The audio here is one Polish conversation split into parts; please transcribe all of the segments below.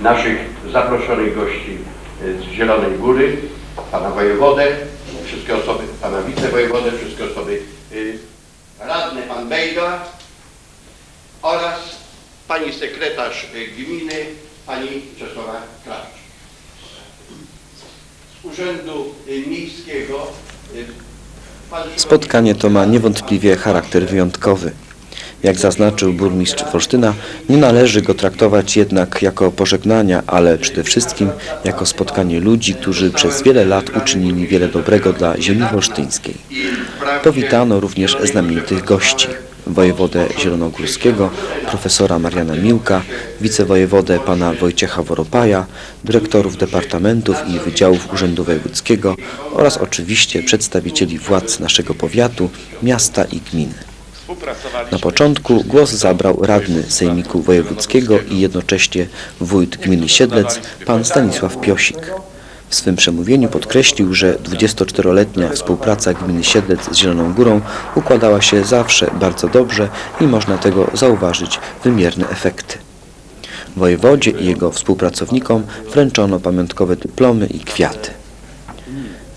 naszych zaproszonych gości y, z Zielonej Góry, pana wojewodę, wszystkie osoby, pana wicewojewodę, wszystkie osoby y, radne, pan Bejda oraz pani sekretarz y, gminy, pani Czesława Krawcz. Z Urzędu Miejskiego Spotkanie to ma niewątpliwie charakter wyjątkowy. Jak zaznaczył burmistrz Wolsztyna, nie należy go traktować jednak jako pożegnania, ale przede wszystkim jako spotkanie ludzi, którzy przez wiele lat uczynili wiele dobrego dla ziemi wolsztyńskiej. Powitano również znamienitych gości. Wojewodę Zielonogórskiego, profesora Mariana Miłka, wicewojewodę pana Wojciecha Woropaja, dyrektorów departamentów i wydziałów Urzędu Wojewódzkiego oraz oczywiście przedstawicieli władz naszego powiatu, miasta i gminy. Na początku głos zabrał radny Sejmiku Wojewódzkiego i jednocześnie wójt gminy Siedlec, pan Stanisław Piosik. W swym przemówieniu podkreślił, że 24-letnia współpraca gminy Siedlec z Zieloną Górą układała się zawsze bardzo dobrze i można tego zauważyć wymierne efekty. Wojewodzie i jego współpracownikom wręczono pamiątkowe dyplomy i kwiaty.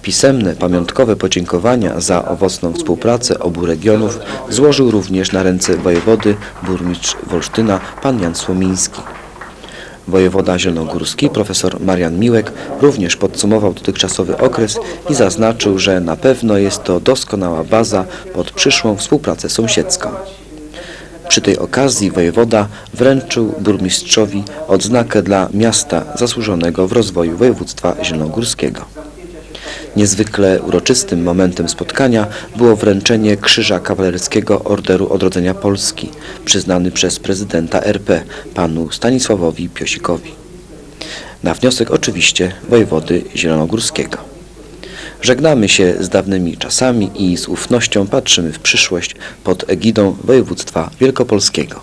Pisemne, pamiątkowe podziękowania za owocną współpracę obu regionów złożył również na ręce wojewody burmistrz Wolsztyna pan Jan Słomiński. Wojewoda zielonogórski profesor Marian Miłek również podsumował dotychczasowy okres i zaznaczył, że na pewno jest to doskonała baza pod przyszłą współpracę sąsiedzką. Przy tej okazji wojewoda wręczył burmistrzowi odznakę dla miasta zasłużonego w rozwoju województwa zielonogórskiego. Niezwykle uroczystym momentem spotkania było wręczenie Krzyża Kawalerskiego Orderu Odrodzenia Polski, przyznany przez prezydenta RP, panu Stanisławowi Piosikowi. Na wniosek oczywiście wojewody zielonogórskiego. Żegnamy się z dawnymi czasami i z ufnością patrzymy w przyszłość pod egidą województwa wielkopolskiego.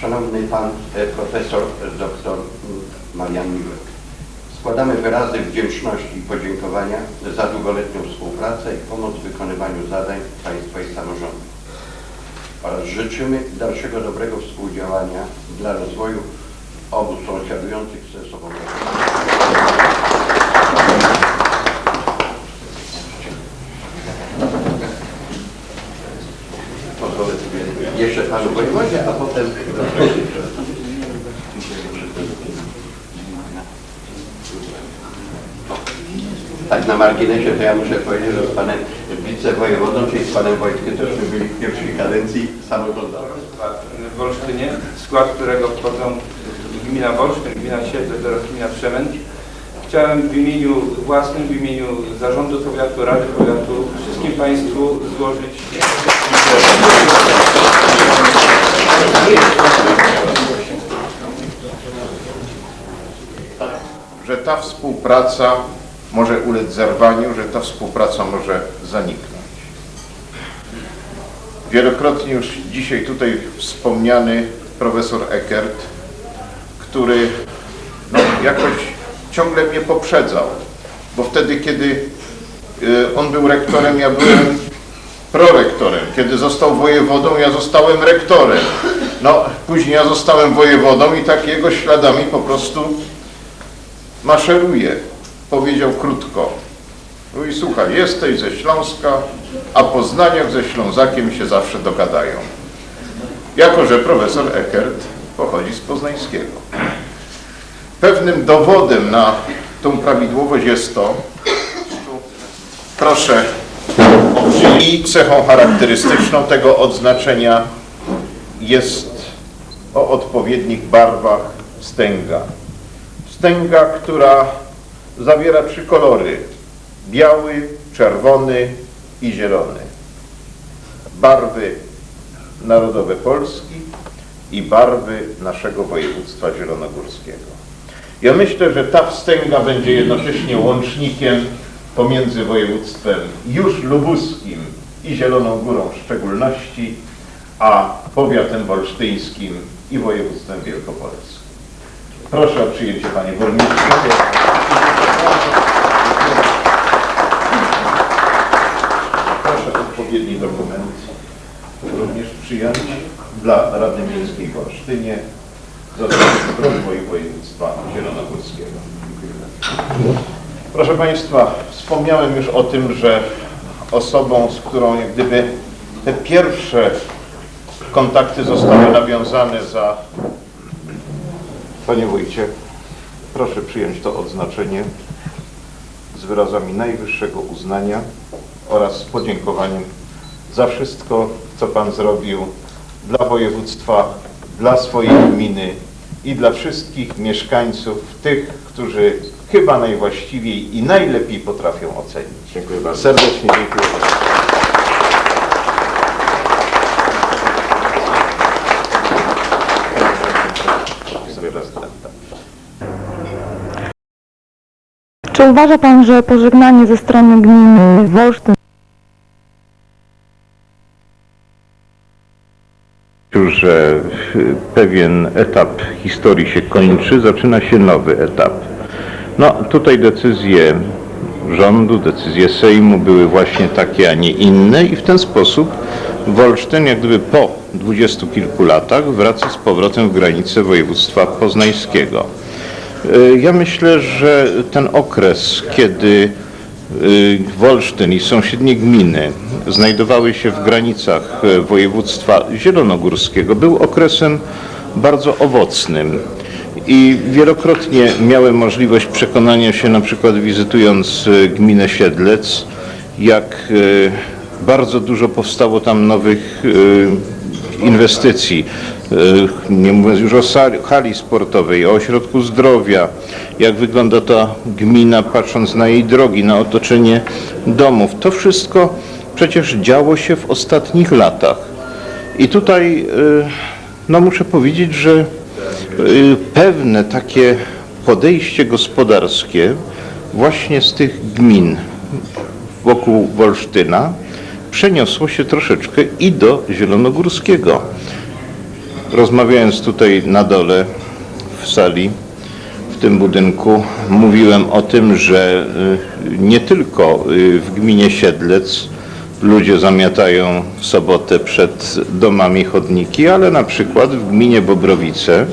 Szanowny Pan e, Profesor Dr. Marian Miłek. Składamy wyrazy wdzięczności i podziękowania za długoletnią współpracę i pomoc w wykonywaniu zadań Państwa i samorządu. Oraz życzymy dalszego dobrego współdziałania dla rozwoju obu sąsiadujących ze sobą regionów. Pozwolę sobie jeszcze Panu wojewodzie, a potem... Tak na marginesie to ja muszę powiedzieć, że z Panem wicewojewodą, czyli z Panem Wojtkiem tośmy byli w pierwszej kadencji samorządowej. w Wolsztynie, w skład którego wchodzą gmina Wolsztyn, gmina Siedlec oraz gmina Przemęt. Chciałem w imieniu własnym, w imieniu zarządu powiatu, rady powiatu, wszystkim Państwu złożyć że ta współpraca może ulec zerwaniu, że ta współpraca może zaniknąć. Wielokrotnie już dzisiaj tutaj wspomniany profesor Eckert, który no, jakoś ciągle mnie poprzedzał, bo wtedy, kiedy y, on był rektorem, ja byłem prorektorem. Kiedy został wojewodą, ja zostałem rektorem. No, później ja zostałem wojewodą i tak jego śladami po prostu maszeruje. Powiedział krótko. Mówi, słuchaj, jesteś ze Śląska, a Poznaniak ze Ślązakiem się zawsze dogadają. Jako, że profesor Eckert pochodzi z Poznańskiego. Pewnym dowodem na tą prawidłowość jest to, proszę, i cechą charakterystyczną tego odznaczenia jest o odpowiednich barwach wstęga. Wstęga, która zawiera trzy kolory. Biały, czerwony i zielony. Barwy narodowe Polski i barwy naszego województwa zielonogórskiego. Ja myślę, że ta wstęga będzie jednocześnie łącznikiem pomiędzy województwem już lubuskim i Zieloną Górą w szczególności, a powiatem wolsztyńskim i województwem wielkopolskim. Proszę o przyjęcie Panie Burmistrzu. Proszę odpowiedni dokument również przyjąć dla Rady Miejskiej w Olsztynie za rozwój województwa zielonogórskiego. Proszę Państwa, wspomniałem już o tym, że osobą, z którą jak gdyby te pierwsze kontakty zostały nawiązane za... Panie Wójcie, proszę przyjąć to odznaczenie z wyrazami najwyższego uznania oraz z podziękowaniem za wszystko, co Pan zrobił dla województwa, dla swojej gminy i dla wszystkich mieszkańców, tych, którzy chyba najwłaściwiej i najlepiej potrafią ocenić. Dziękuję bardzo. Serdecznie dziękuję. Czy uważa Pan, że pożegnanie ze strony gminy Wolsztyn że y, pewien etap historii się kończy, zaczyna się nowy etap. No tutaj decyzje rządu, decyzje Sejmu były właśnie takie, a nie inne i w ten sposób Wolsztyn jak gdyby po dwudziestu kilku latach wraca z powrotem w granice województwa poznańskiego. Y, Ja myślę, że ten okres, kiedy y, Wolsztyn i sąsiednie gminy znajdowały się w granicach y, województwa zielonogórskiego, był okresem bardzo owocnym. I wielokrotnie miałem możliwość przekonania się, na przykład wizytując gminę Siedlec, jak bardzo dużo powstało tam nowych inwestycji, nie mówiąc już o sali- hali sportowej, o ośrodku zdrowia, jak wygląda ta gmina patrząc na jej drogi, na otoczenie domów. To wszystko przecież działo się w ostatnich latach. I tutaj y, no muszę powiedzieć, że y, pewne takie podejście gospodarskie właśnie z tych gmin wokół Wolsztyna przeniosło się troszeczkę i do Zielonogórskiego. Rozmawiając tutaj na dole w sali, w tym budynku, mówiłem o tym, że y, nie tylko y, w gminie Siedlec ludzie zamiatają w sobotę przed domami chodniki, ale na przykład w gminie Bobrowice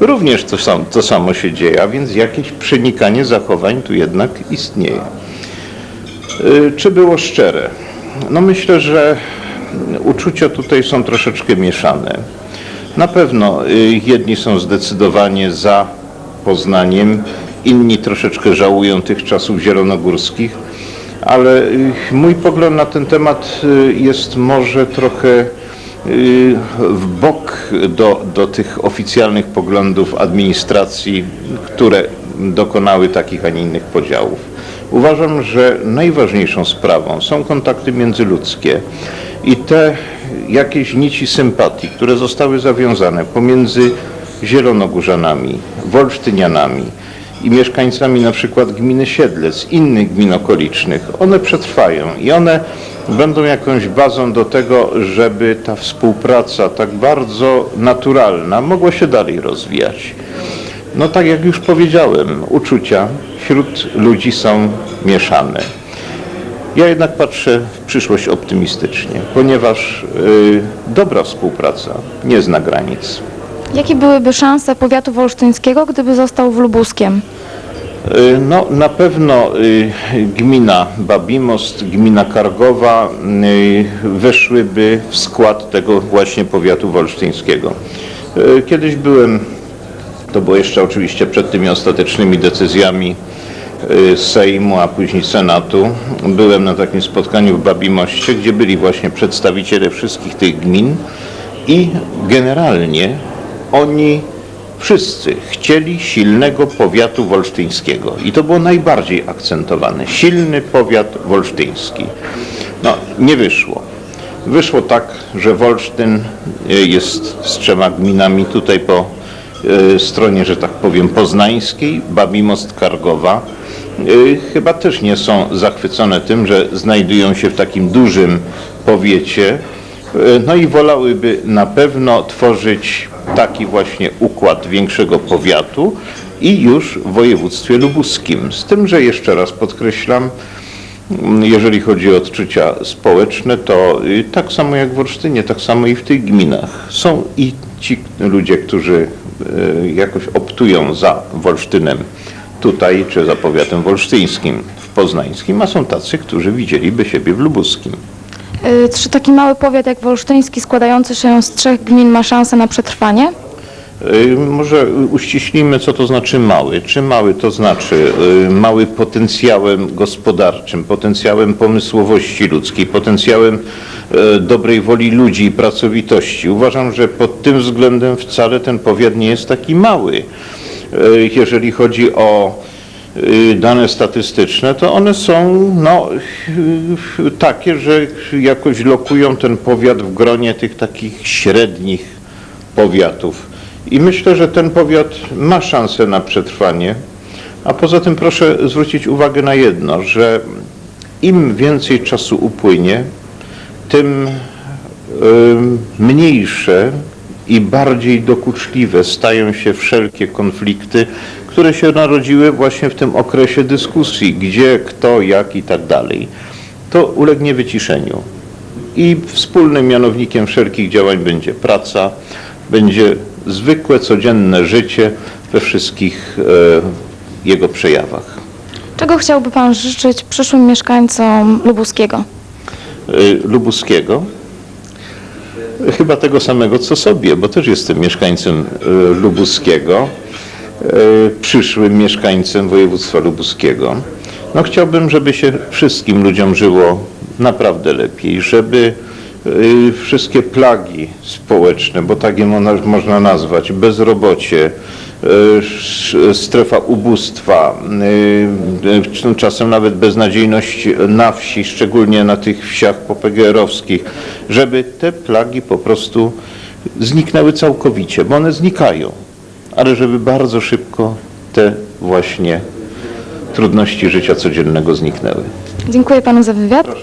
również to, sam, to samo się dzieje, a więc jakieś przenikanie zachowań tu jednak istnieje. Y, Czy było szczere? No myślę, że uczucia tutaj są troszeczkę mieszane. Na pewno y, jedni są zdecydowanie za Poznaniem, inni troszeczkę żałują tych czasów zielonogórskich, ale y, mój pogląd na ten temat y, jest może trochę w bok do, do tych oficjalnych poglądów administracji, które dokonały takich, a nie innych podziałów. Uważam, że najważniejszą sprawą są kontakty międzyludzkie i te jakieś nici sympatii, które zostały zawiązane pomiędzy Zielonogórzanami, Wolsztynianami i mieszkańcami na przykład gminy Siedlec, innych gmin okolicznych, one przetrwają i one będą jakąś bazą do tego, żeby ta współpraca tak bardzo naturalna mogła się dalej rozwijać. No tak jak już powiedziałem, uczucia wśród ludzi są mieszane. Ja jednak patrzę w przyszłość optymistycznie, ponieważ y, dobra współpraca nie zna granic. Jakie byłyby szanse powiatu wolsztyńskiego, gdyby został w Lubuskiem? Y, No, na pewno y, gmina Babimost, gmina Kargowa y, weszłyby w skład tego właśnie powiatu wolsztyńskiego. Kiedyś byłem, to było jeszcze oczywiście przed tymi ostatecznymi decyzjami Sejmu, a później Senatu. Byłem na takim spotkaniu w Babimoście, gdzie byli właśnie przedstawiciele wszystkich tych gmin i generalnie oni wszyscy chcieli silnego powiatu wolsztyńskiego i to było najbardziej akcentowane. Silny powiat wolsztyński. No, nie wyszło. Wyszło tak, że Wolsztyn y, jest z trzema gminami tutaj po y, stronie, że tak powiem, poznańskiej, Babimost Kargowa. Y, Chyba też nie są zachwycone tym, że znajdują się w takim dużym powiecie, no i wolałyby na pewno tworzyć taki właśnie układ większego powiatu i już w województwie lubuskim. Z tym, że jeszcze raz podkreślam, mm, jeżeli chodzi o odczucia społeczne, to y, tak samo jak w Olsztynie, tak samo i w tych gminach. Są i ci ludzie, którzy jakoś optują za Wolsztynem tutaj, czy za powiatem wolsztyńskim, w poznańskim, a są tacy, którzy widzieliby siebie w lubuskim. Y, Czy taki mały powiat jak wolsztyński składający się z trzech gmin ma szansę na przetrwanie? Y, Może uściślimy, co to znaczy mały. Czy mały to znaczy y, mały potencjałem gospodarczym, potencjałem pomysłowości ludzkiej, potencjałem y, dobrej woli ludzi i pracowitości. Uważam, że pod tym względem wcale ten powiat nie jest taki mały. Y, Jeżeli chodzi o y, dane statystyczne, to one są no, y, takie, że jakoś lokują ten powiat w gronie tych takich średnich powiatów. I myślę, że ten powiat ma szansę na przetrwanie. A poza tym proszę zwrócić uwagę na jedno, że im więcej czasu upłynie, tym ym, mniejsze i bardziej dokuczliwe stają się wszelkie konflikty, które się narodziły właśnie w tym okresie dyskusji, gdzie, kto, jak i tak dalej. To ulegnie wyciszeniu. I wspólnym mianownikiem wszelkich działań będzie praca, będzie zwykłe, codzienne życie we wszystkich e, jego przejawach. Czego chciałby Pan życzyć przyszłym mieszkańcom Lubuskiego? E, Lubuskiego. Chyba tego samego co sobie, bo też jestem mieszkańcem e, Lubuskiego, e, przyszłym mieszkańcem województwa lubuskiego. No chciałbym, żeby się wszystkim ludziom żyło naprawdę lepiej, żeby wszystkie plagi społeczne, bo tak je mo- można nazwać, bezrobocie, sz- strefa ubóstwa, e, e, czasem nawet beznadziejność na wsi, szczególnie na tych wsiach popegeerowskich, żeby te plagi po prostu zniknęły całkowicie, bo one znikają, ale żeby bardzo szybko te właśnie trudności życia codziennego zniknęły. Dziękuję Panu za wywiad.